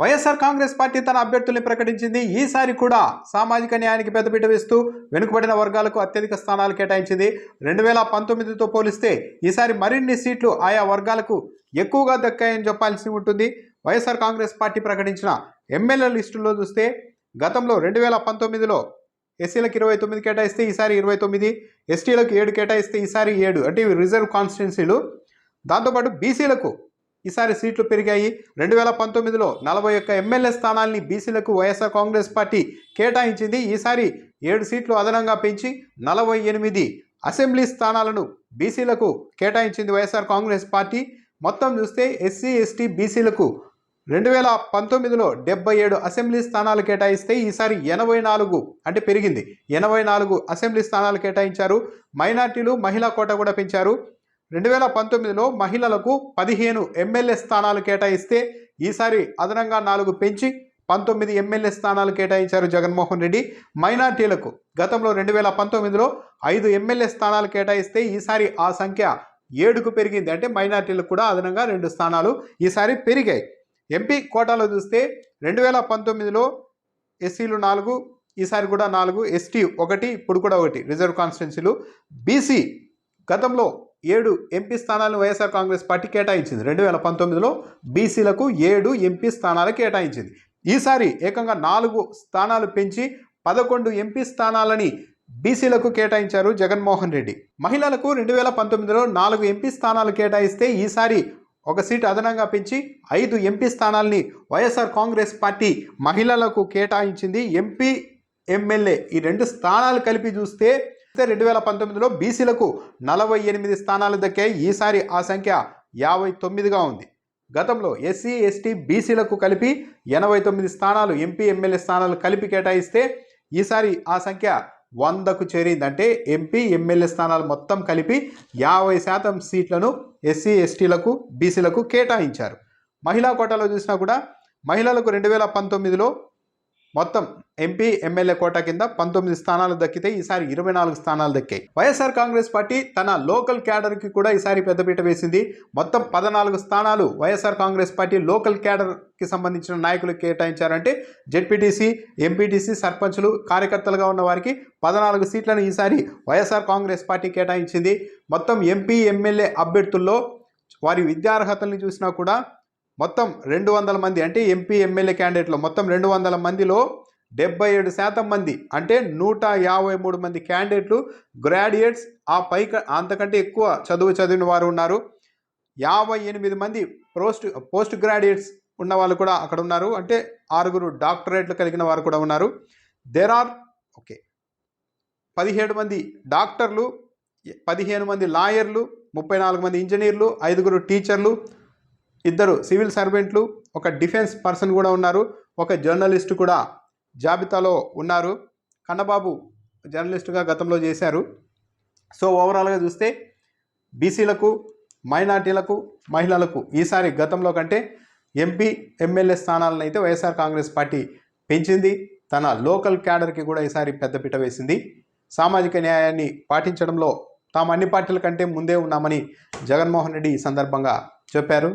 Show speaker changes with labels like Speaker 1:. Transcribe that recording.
Speaker 1: YSR Congress party తన అభ్యర్థుల్ని ప్రకటించింది. ఈసారి కూడా సామాజిక న్యాయానికి పెద్దపీట వేస్తూ వెనుకబడిన వర్గాలకు అత్యధిక స్థానాలు కేటాయించింది. రెండు వేల పంతొమ్మిదితో పోలిస్తే ఈసారి మరిన్ని సీట్లు ఆయా వర్గాలకు ఎక్కువగా దక్కాయని చెప్పాల్సి ఉంటుంది. వైఎస్ఆర్ కాంగ్రెస్ పార్టీ ప్రకటించిన ఎమ్మెల్యే లిస్టులో చూస్తే గతంలో రెండు వేల పంతొమ్మిదిలో ఎస్సీలకు ఇరవై తొమ్మిది కేటాయిస్తే ఈసారి ఇరవై తొమ్మిది ఎస్టీలకు ఏడు కేటాయిస్తే ఈసారి ఏడు. అంటే రిజర్వ్ కాన్స్టిట్యున్సీలు. దాంతోపాటు బీసీలకు ఈసారి సీట్లు పెరిగాయి. రెండు వేల పంతొమ్మిదిలో నలభై ఒక్క ఎమ్మెల్యే స్థానాల్ని బీసీలకు వైఎస్ఆర్ కాంగ్రెస్ పార్టీ కేటాయించింది. ఈసారి ఏడు సీట్లు అదనంగా పెంచి నలభై ఎనిమిది అసెంబ్లీ స్థానాలను బీసీలకు కేటాయించింది వైఎస్ఆర్ కాంగ్రెస్ పార్టీ. మొత్తం చూస్తే ఎస్సీ ఎస్టీ బీసీలకు రెండు వేల పంతొమ్మిదిలో డెబ్బై ఏడు అసెంబ్లీ స్థానాలు కేటాయిస్తే ఈసారి ఎనభై నాలుగు అంటే పెరిగింది. ఎనభై నాలుగు అసెంబ్లీ స్థానాలు కేటాయించారు. మైనార్టీలు మహిళా కోట కూడా పెంచారు. రెండు వేల పంతొమ్మిదిలో మహిళలకు పదిహేను ఎమ్మెల్యే స్థానాలు కేటాయిస్తే ఈసారి అదనంగా నాలుగు పెంచి పంతొమ్మిది ఎమ్మెల్యే స్థానాలు కేటాయించారు జగన్మోహన్ రెడ్డి. మైనార్టీలకు గతంలో రెండు వేల పంతొమ్మిదిలో ఐదు ఎమ్మెల్యే స్థానాలు కేటాయిస్తే ఈసారి ఆ సంఖ్య ఏడుకు పెరిగింది. అంటే మైనార్టీలకు కూడా అదనంగా రెండు స్థానాలు ఈసారి పెరిగాయి. ఎంపీ కోటాలో చూస్తే రెండు వేల పంతొమ్మిదిలో ఎస్సీలు నాలుగు ఈసారి కూడా నాలుగు ఎస్టీ ఒకటి ఇప్పుడు కూడా ఒకటి. రిజర్వ్ కాన్స్టిట్యున్సీలు. బీసీ గతంలో ఏడు ఎంపీ స్థానాలను వైఎస్ఆర్ కాంగ్రెస్ పార్టీ కేటాయించింది. రెండు వేల పంతొమ్మిదిలో బీసీలకు ఏడు ఎంపీ స్థానాలు కేటాయించింది. ఈసారి ఏకంగా నాలుగు స్థానాలు పెంచి పదకొండు ఎంపీ స్థానాలని బీసీలకు కేటాయించారు జగన్మోహన్ రెడ్డి. మహిళలకు రెండు వేల పంతొమ్మిదిలో నాలుగు ఎంపీ స్థానాలు కేటాయిస్తే ఈసారి ఒక సీటు అదనంగా పెంచి ఐదు ఎంపీ స్థానాల్ని వైఎస్ఆర్ కాంగ్రెస్ పార్టీ మహిళలకు కేటాయించింది. ఎంపీ ఎమ్మెల్యే ఈ రెండు స్థానాలు కలిపి చూస్తే అయితే రెండు వేల పంతొమ్మిదిలో బీసీలకు నలభై ఎనిమిది స్థానాలు దక్కాయి ఈసారి ఆ సంఖ్య యాభై తొమ్మిదిగా ఉంది. గతంలో ఎస్సీ ఎస్టీ బీసీలకు కలిపి ఎనభై తొమ్మిది స్థానాలు ఎంపీ ఎమ్మెల్యే స్థానాలు కలిపి కేటాయిస్తే ఈసారి ఆ సంఖ్య వందకు చేరిందంటే ఎంపీ ఎమ్మెల్యే స్థానాలు మొత్తం కలిపి యాభై శాతం సీట్లను ఎస్సీ ఎస్టీలకు బీసీలకు కేటాయించారు. మహిళా కోటాలో చూసినా కూడా మహిళలకు రెండు వేల పంతొమ్మిదిలో మొత్తం ఎంపీ ఎమ్మెల్యే కోటా కింద పంతొమ్మిది స్థానాలు దక్కితే ఈసారి ఇరవై నాలుగు స్థానాలు దక్కాయి. వైఎస్ఆర్ కాంగ్రెస్ పార్టీ తన లోకల్ క్యాడర్కి కూడా ఈసారి పెద్దపీట వేసింది. మొత్తం పద్నాలుగు స్థానాలు వైఎస్ఆర్ కాంగ్రెస్ పార్టీ లోకల్ క్యాడర్కి సంబంధించిన నాయకులకు కేటాయించారంటే జెడ్పీటీసీ ఎంపీటీసీ సర్పంచులు కార్యకర్తలుగా ఉన్న వారికి పద్నాలుగు సీట్లను ఈసారి వైఎస్ఆర్ కాంగ్రెస్ పార్టీ కేటాయించింది. మొత్తం ఎంపీ ఎమ్మెల్యే అభ్యర్థుల్లో వారి విద్యార్హతల్ని చూసినా కూడా మొత్తం రెండు వందల మంది అంటే ఎంపీ ఎమ్మెల్యే క్యాండిడేట్లు. మొత్తం రెండు వందల మందిలో డెబ్బై ఏడు శాతం మంది అంటే నూట యాభై మూడు మంది క్యాండిడేట్లు గ్రాడ్యుయేట్స్. ఆ పై అంతకంటే ఎక్కువ చదువు చదివిన వారు ఉన్నారు. యాభై ఎనిమిది మంది పోస్ట్ పోస్ట్ గ్రాడ్యుయేట్స్ ఉన్న వాళ్ళు కూడా అక్కడ ఉన్నారు. అంటే ఆరుగురు డాక్టరేట్లు కలిగిన వారు కూడా ఉన్నారు. దేర్ ఆర్ ఓకే పదిహేడు మంది డాక్టర్లు పదిహేను మంది లాయర్లు ముప్పై నాలుగు మంది ఇంజనీర్లు ఐదుగురు టీచర్లు ఇద్దరు సివిల్ సర్వెంట్లు ఒక డిఫెన్స్ పర్సన్ కూడా ఉన్నారు ఒక జర్నలిస్ట్ కూడా జాబితాలో ఉన్నారు. కన్నబాబు జర్నలిస్టుగా గతంలో చేశారు. సో ఓవరాల్గా చూస్తే బీసీలకు మైనార్టీలకు మహిళలకు ఈసారి గతంలో కంటే ఎంపీ ఎమ్మెల్యే స్థానాలను అయితే వైఎస్ఆర్ కాంగ్రెస్ పార్టీ పెంచింది. తన లోకల్ క్యాడర్కి కూడా ఈసారి పెద్దపీట వేసింది. సామాజిక న్యాయాన్ని పాటించడంలో తాము అన్ని పార్టీల కంటే ముందే ఉన్నామని జగన్మోహన్ రెడ్డి ఈ సందర్భంగా చెప్పారు.